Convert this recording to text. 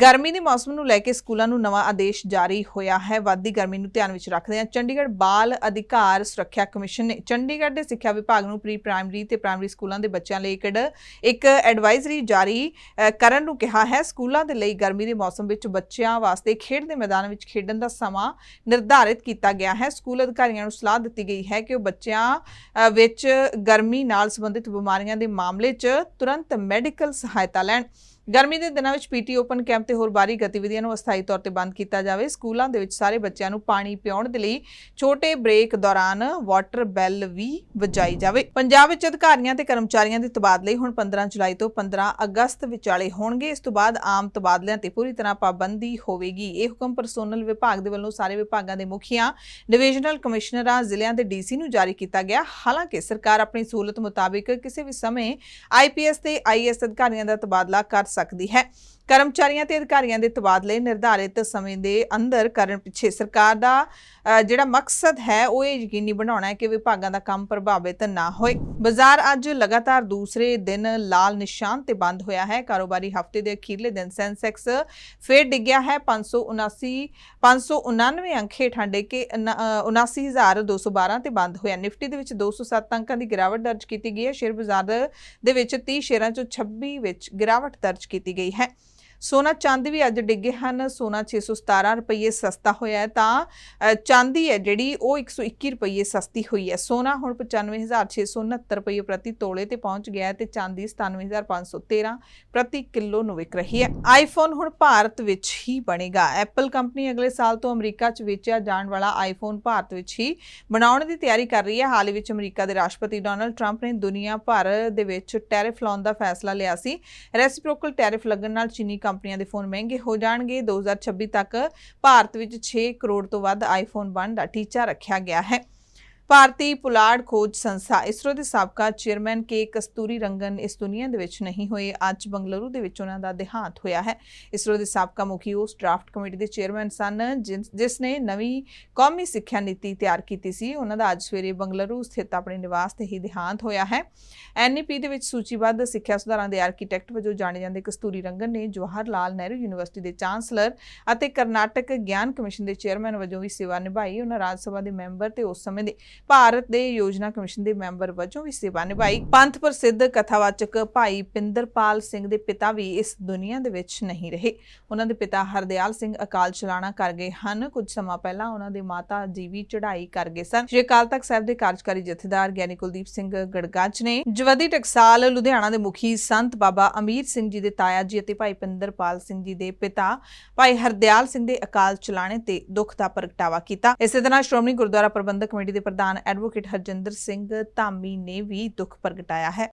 ਗਰਮੀ ਦੇ ਮੌਸਮ ਨੂੰ ਲੈ ਕੇ ਸਕੂਲਾਂ ਨੂੰ ਨਵਾਂ ਆਦੇਸ਼ ਜਾਰੀ ਹੋਇਆ ਹੈ। ਵੱਧਦੀ ਗਰਮੀ ਨੂੰ ਧਿਆਨ ਵਿੱਚ ਰੱਖਦਿਆਂ ਚੰਡੀਗੜ੍ਹ ਬਾਲ ਅਧਿਕਾਰ ਸੁਰੱਖਿਆ ਕਮਿਸ਼ਨ ਨੇ ਚੰਡੀਗੜ੍ਹ ਦੇ ਸਿੱਖਿਆ ਵਿਭਾਗ ਨੂੰ ਪ੍ਰੀ ਪ੍ਰਾਇਮਰੀ ਤੇ ਪ੍ਰਾਇਮਰੀ ਸਕੂਲਾਂ ਦੇ ਬੱਚਿਆਂ ਲਈ ਇੱਕ ਇੱਕ ਐਡਵਾਈਜ਼ਰੀ ਜਾਰੀ ਕਰਨ ਨੂੰ ਕਿਹਾ ਹੈ। ਸਕੂਲਾਂ ਦੇ ਲਈ ਗਰਮੀ ਦੇ ਮੌਸਮ ਵਿੱਚ ਬੱਚਿਆਂ ਵਾਸਤੇ ਖੇਡ ਦੇ ਮੈਦਾਨ ਵਿੱਚ ਖੇਡਣ ਦਾ ਸਮਾਂ ਨਿਰਧਾਰਿਤ ਕੀਤਾ ਗਿਆ ਹੈ। ਸਕੂਲ ਅਧਿਕਾਰੀਆਂ ਨੂੰ ਸਲਾਹ ਦਿੱਤੀ ਗਈ ਹੈ ਕਿ ਉਹ ਬੱਚਿਆਂ ਵਿੱਚ ਗਰਮੀ ਨਾਲ ਸੰਬੰਧਿਤ ਬਿਮਾਰੀਆਂ ਦੇ ਮਾਮਲੇ 'ਚ ਤੁਰੰਤ ਮੈਡੀਕਲ ਸਹਾਇਤਾ ਲੈਣ। ਗਰਮੀ ਦੇ ਦਿਨਾਂ ਵਿੱਚ ਪੀਟੀ ਓਪਨ ਕੈਂਪ ਤੇ ਹੋਰ ਬਾਹਰੀ ਗਤੀਵਿਧੀਆਂ ਨੂੰ ਅਸਥਾਈ ਤੌਰ ਤੇ ਬੰਦ ਕੀਤਾ ਜਾਵੇ। ਸਕੂਲਾਂ ਦੇ ਵਿੱਚ ਸਾਰੇ ਬੱਚਿਆਂ ਨੂੰ ਪਾਣੀ ਪਿਉਣ ਦੇ ਲਈ ਛੋਟੇ ਬ੍ਰੇਕ ਦੌਰਾਨ ਵਾਟਰ ਬੈਲ ਵੀ ਵਜਾਈ ਜਾਵੇ। ਪੰਜਾਬ ਵਿੱਚ ਅਧਿਕਾਰੀਆਂ ਤੇ ਕਰਮਚਾਰੀਆਂ ਦੇ ਤਬਾਦਲੇ ਹੁਣ 15 ਜੁਲਾਈ ਤੋਂ 15 ਅਗਸਤ ਵਿਚਾਲੇ ਹੋਣਗੇ। ਇਸ ਤੋਂ ਬਾਅਦ ਆਮ ਤਬਾਦਲਿਆਂ ਤੇ ਪੂਰੀ ਤਰ੍ਹਾਂ ਪਾਬੰਦੀ ਹੋਵੇਗੀ। ਇਹ ਹੁਕਮ ਪਰਸੋਨਲ ਵਿਭਾਗ ਦੇ ਵੱਲੋਂ ਸਾਰੇ ਵਿਭਾਗਾਂ ਦੇ ਮੁਖੀਆਂ, ਡਿਵੀਜ਼ਨਲ ਕਮਿਸ਼ਨਰਾਂ, ਜ਼ਿਲ੍ਹਿਆਂ ਦੇ ਡੀਸੀ ਨੂੰ ਜਾਰੀ ਕੀਤਾ ਗਿਆ। ਹਾਲਾਂਕਿ ਸਰਕਾਰ ਆਪਣੀ ਸਹੂਲਤ ਮੁਤਾਬਿਕ ਕਿਸੇ ਵੀ ਸਮੇਂ ਆਈਪੀਐਸ ਤੇ ਆਈਐਸ ਅਧਿਕਾਰੀਆਂ ਦਾ ਤਬਾਦਲਾ ਕਰ ਸਕਦੀ ਸਕਦੀ ਹੈ। ਕਰਮਚਾਰੀਆਂ ਤੇ ਅਧਿਕਾਰੀਆਂ ਦੇ ਤਬਾਦਲੇ ਨਿਰਧਾਰਿਤ ਸਮੇਂ ਦੇ ਅੰਦਰ ਕਰਨ ਪਿੱਛੇ ਸਰਕਾਰ ਦਾ ਜਿਹੜਾ ਮਕਸਦ ਹੈ, ਉਹ ਇਹ ਯਕੀਨੀ ਬਣਾਉਣਾ ਹੈ ਕਿ ਵਿਭਾਗਾਂ ਦਾ ਕੰਮ ਪ੍ਰਭਾਵਿਤ ਨਾ ਹੋਏ। ਬਾਜ਼ਾਰ ਅੱਜ ਲਗਾਤਾਰ ਦੂਸਰੇ ਦਿਨ ਲਾਲ ਨਿਸ਼ਾਨ ਤੇ ਬੰਦ ਹੋਇਆ ਹੈ। ਕਾਰੋਬਾਰੀ ਹਫ਼ਤੇ ਦੇ ਅਖੀਰਲੇ ਦਿਨ ਸੈਂਸੈਕਸ ਫੇਰ ਡਿੱਗਿਆ ਹੈ। 579 599 ਅੰਕ ਹੇਠਾਂ ਡੇ ਕੇ 79212 ਤੇ ਬੰਦ ਹੋਇਆ। ਨਿਫਟੀ ਦੇ ਵਿੱਚ 207 ਅੰਕਾਂ ਦੀ ਗਿਰਾਵਟ ਦਰਜ ਕੀਤੀ ਗਈ ਹੈ। ਸ਼ੇਅਰ ਬਾਜ਼ਾਰ ਦੇ ਵਿੱਚ 30 ਸ਼ੇਅਰਾਂ ਚੋਂ 26 ਵਿੱਚ ਗਿਰਾਵਟ ਦਰਜ ਕੀਤੀ ਗਈ ਹੈ। ਸੋਨਾ ਚਾਂਦੀ ਵੀ ਅੱਜ ਡਿੱਗੇ ਹਨ, ਸੋਨਾ 617 ਰੁਪਏ ਸਸਤਾ ਹੋਇਆ ਤਾਂ ਚਾਂਦੀ ਹੈ ਜਿਹੜੀ, ਉਹ 121 ਰੁਪਏ ਸਸਤੀ ਹੋਈ ਹੈ। ਸੋਨਾ ਹੁਣ 95669 ਰੁਪਏ ਪ੍ਰਤੀ ਤੋਲੇ ਤੇ ਪਹੁੰਚ ਗਿਆ ਹੈ ਤੇ ਚਾਂਦੀ 97513 ਪ੍ਰਤੀ ਕਿਲੋ ਨੂੰ ਵਿਕ ਰਹੀ ਹੈ। ਆਈਫੋਨ ਹੁਣ ਭਾਰਤ ਵਿੱਚ ਹੀ ਬਣੇਗਾ। ਐਪਲ ਕੰਪਨੀ ਅਗਲੇ ਸਾਲ ਤੋਂ ਅਮਰੀਕਾ 'ਚ ਵੇਚਿਆ ਜਾਣ ਵਾਲਾ ਆਈਫੋਨ ਭਾਰਤ ਵਿੱਚ ਹੀ ਬਣਾਉਣ ਦੀ ਤਿਆਰੀ ਕਰ ਰਹੀ ਹੈ। ਹਾਲ ਵਿੱਚ ਅਮਰੀਕਾ ਦੇ ਰਾਸ਼ਟਰਪਤੀ ਡੋਨਲਡ ਟਰੰਪ ਨੇ ਦੁਨੀਆ ਭਰ ਦੇ ਵਿੱਚ ਟੈਰਿਫ ਲਾਉਣ ਦਾ ਫੈਸਲਾ ਲਿਆ ਸੀ। ਰੈਸਿਪਰੋਕਲ ਟੈਰਿਫ ਲੱਗਣ ਨਾਲ ਚੀਨੀ ਕੰਪਨੀਆਂ ਦੇ ਫੋਨ ਮਹਿੰਗੇ ਹੋ ਜਾਣਗੇ। 2026 ਤੱਕ ਭਾਰਤ ਵਿੱਚ 6 ਕਰੋੜ ਤੋਂ ਵੱਧ ਆਈਫੋਨ ਬਣ ਦਾ ਟੀਚਾ ਰੱਖਿਆ ਗਿਆ ਹੈ। ਭਾਰਤੀ ਪੁਲਾੜ ਖੋਜ ਸੰਸਥਾ ਇਸਰੋ ਦੇ ਸਾਬਕਾ ਚੇਅਰਮੈਨ ਕੇ ਕਸਤੂਰੀ ਰੰਗਨ ਇਸ ਦੁਨੀਆ ਦੇ ਵਿੱਚ ਨਹੀਂ ਹੋਏ। ਅੱਜ ਬੰਗਲੁਰੂ ਦੇ ਵਿੱਚ ਉਹਨਾਂ ਦਾ ਦੇਹਾਂਤ ਹੋਇਆ ਹੈ। ਇਸਰੋ ਦੇ ਸਾਬਕਾ ਮੁਖੀ ਉਸ ਡਰਾਫਟ ਕਮੇਟੀ ਦੇ ਚੇਅਰਮੈਨ ਸਨ ਜਿਨ- ਜਿਸ ਨੇ ਨਵੀਂ ਕੌਮੀ ਸਿੱਖਿਆ ਨੀਤੀ ਤਿਆਰ ਕੀਤੀ ਸੀ। ਉਹਨਾਂ ਦਾ ਅੱਜ ਸਵੇਰੇ ਬੰਗਲੁਰੂ ਸਥਿਤ ਆਪਣੇ ਨਿਵਾਸ ਤੇ ਹੀ ਦੇਹਾਂਤ ਹੋਇਆ ਹੈ। ਐਨਈਪੀ ਦੇ ਵਿੱਚ ਸੂਚੀਬੱਧ ਸਿੱਖਿਆ ਸੁਧਾਰਾਂ ਦੇ ਆਰਕੀਟੈਕਟ ਵਜੋਂ ਜਾਣੇ ਜਾਂਦੇ ਕਸਤੂਰੀ ਰੰਗਨ ਨੇ ਜਵਾਹਰ ਲਾਲ ਨਹਿਰੂ ਯੂਨੀਵਰਸਿਟੀ ਦੇ ਚਾਂਸਲਰ ਅਤੇ ਕਰਨਾਟਕ ਗਿਆਨ ਕਮਿਸ਼ਨ ਦੇ ਚੇਅਰਮੈਨ ਵਜੋਂ ਵੀ ਸੇਵਾ ਨਿਭਾਈ। ਉਹਨਾਂ ਰਾਜ ਸਭਾ ਦੇ ਮੈਂਬਰ ਤੇ ਉਸ ਸਮੇਂ ਦੇ ਭਾਰਤ ਦੇ ਯੋਜਨਾ ਕਮਿਸ਼ਨ ਦੇ ਮੈਂਬਰ ਵਜੋਂ ਵੀ ਸੇਵਾ ਨਿਭਾਈ। ਪੰਥ ਪ੍ਰਸਿੱਧ ਕਥਾਵਾਚਕ ਭਾਈ ਪਿੰਦਰਪਾਲ ਸਿੰਘ ਦੇ ਪਿਤਾ ਵੀ ਇਸ ਦੁਨੀਆ ਦੇ ਵਿੱਚ ਨਹੀਂ ਰਹੇ। ਉਹਨਾਂ ਦੇ ਪਿਤਾ ਹਰਦਿਆਲ ਸਿੰਘ ਅਕਾਲ ਚਲਾਣਾ ਕਰ ਗਏ ਹਨ। ਕੁਝ ਸਮਾਂ ਪਹਿਲਾਂ ਉਹਨਾਂ ਦੇ ਮਾਤਾ ਜੀ ਵੀ ਚੜ੍ਹਾਈ ਕਰ ਗਏ ਸਨ। ਸ਼੍ਰੀ ਅਕਾਲ ਤਖਤ ਸਾਹਿਬ ਦੇ ਕਾਰਜਕਾਰੀ ਜਥੇਦਾਰ ਗਿਆਨੀ ਕੁਲਦੀਪ ਸਿੰਘ ਗੜਗੱਜ ਨੇ ਜਵਦੀ ਟਕਸਾਲ ਲੁਧਿਆਣਾ ਦੇ ਮੁਖੀ ਸੰਤ ਬਾਬਾ ਅਮੀਰ ਸਿੰਘ ਜੀ ਦੇ ਤਾਇਆ ਜੀ ਅਤੇ ਭਾਈ ਪਿੰਦਰਪਾਲ ਸਿੰਘ ਜੀ ਦੇ ਪਿਤਾ, ਭਾਈ ਹਰਦਿਆਲ ਸਿੰਘ ਦੇ ਅਕਾਲ ਚਲਾਣੇ ਤੇ ਦੁੱਖ ਦਾ ਪ੍ਰਗਟਾਵਾ ਕੀਤਾ। ਇਸੇ ਤਰ੍ਹਾਂ ਸ਼੍ਰੋਮਣੀ ਗੁਰਦੁਆਰਾ ਪ੍ਰਬੰਧਕ ਕਮੇਟੀ ਦੇ ਪ੍ਰਧਾਨ ਪ੍ਰਧਾਨ ਐਡਵੋਕੇਟ ਹਰਜਿੰਦਰ ਸਿੰਘ ਧਾਮੀ ਨੇ ਵੀ ਦੁੱਖ ਪ੍ਰਗਟਾਇਆ ਹੈ।